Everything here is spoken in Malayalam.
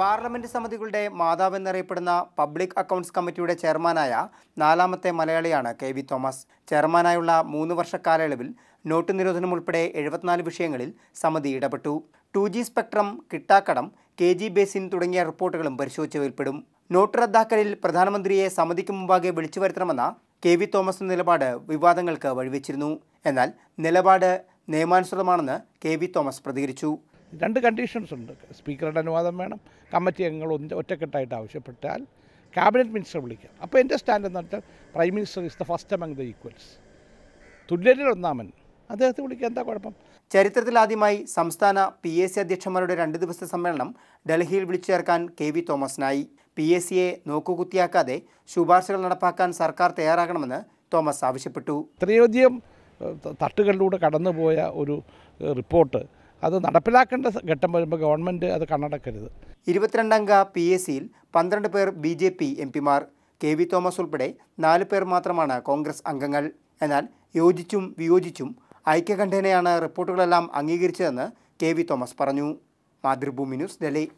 പാർലമെന്റ് സമിതികളുടെ മാതാവെന്നറിയപ്പെടുന്ന പബ്ലിക് അക്കൗണ്ട്സ് കമ്മിറ്റിയുടെ ചെയർമാനായ നാലാമത്തെ മലയാളിയാണ് കെ വി തോമസ്. ചെയർമാനായുള്ള മൂന്ന് വർഷ കാലയളവിൽ നോട്ട് നിരോധനം ഉൾപ്പെടെ എഴുപത്തിനാല് വിഷയങ്ങളിൽ സമിതി ഇടപെട്ടു. ടു ജി സ്പെക്ട്രം കിട്ടാക്കടം കെ ജി ബേസിൻ തുടങ്ങിയ റിപ്പോർട്ടുകളും പരിശോധിച്ചവയിൽപ്പെടും. നോട്ട് റദ്ദാക്കലിൽ പ്രധാനമന്ത്രിയെ സമിതിക്ക് മുമ്പാകെ വിളിച്ചു വരുത്തണമെന്ന കെ വി തോമസ് നിലപാട് വിവാദങ്ങൾക്ക് വഴിവെച്ചിരുന്നു. എന്നാൽ നിലപാട് നിയമാനുസൃതമാണെന്ന് കെ വി തോമസ് പ്രതികരിച്ചു. രണ്ട് കണ്ടീഷൻസ് ഉണ്ട്. സ്പീക്കറുടെ അനുവാദം വേണം. കമ്മിറ്റി അംഗങ്ങൾ ഒന്ന് ഒറ്റക്കെട്ടായിട്ട് ആവശ്യപ്പെട്ടാൽ ക്യാബിനറ്റ് മിനിസ്റ്റർ വിളിക്കാം. അപ്പോൾ എന്റെ സ്റ്റാൻഡ് എന്ന് വെച്ചാൽ prime minister is the first among the equals തുല്യരിൽ ഒന്നാമൻ. അദ്ദേഹത്തെ വിളിക്കുക എന്താ കുഴപ്പം? ചരിത്രത്തിലാദ്യമായി സംസ്ഥാന പി എസ് സി അധ്യക്ഷന്മാരുടെ രണ്ട് ദിവസത്തെ സമ്മേളനം ഡൽഹിയിൽ വിളിച്ചു ചേർക്കാൻ കെ വി തോമസിനായി. പി എസ് സിയെ നോക്കുകുത്തിയാക്കാതെ ശുപാർശകൾ നടപ്പാക്കാൻ സർക്കാർ തയ്യാറാകണമെന്ന് തോമസ് ആവശ്യപ്പെട്ടു. ഇത്രയധികം തട്ടുകളിലൂടെ കടന്നുപോയ ഒരു റിപ്പോർട്ട് അത് നടപ്പിലാക്കേണ്ട ഘട്ടം വരുമ്പോൾ ഗവൺമെന്റ് അത് കണ്ണടക്കരുത്. ഇരുപത്തിരണ്ടംഗ പി എസ് സിയിൽ പന്ത്രണ്ട് പേർ ബി ജെ പി എം പിമാർ കെ വി തോമസ് ഉൾപ്പെടെ നാല് പേർ മാത്രമാണ് കോൺഗ്രസ് അംഗങ്ങൾ. എന്നാൽ യോജിച്ചും വിയോജിച്ചും ഐക്യകണ്ഠേനയാണ് റിപ്പോർട്ടുകളെല്ലാം അംഗീകരിച്ചതെന്ന് കെ വി തോമസ് പറഞ്ഞു. മാതൃഭൂമി ന്യൂസ് ഡൽഹി.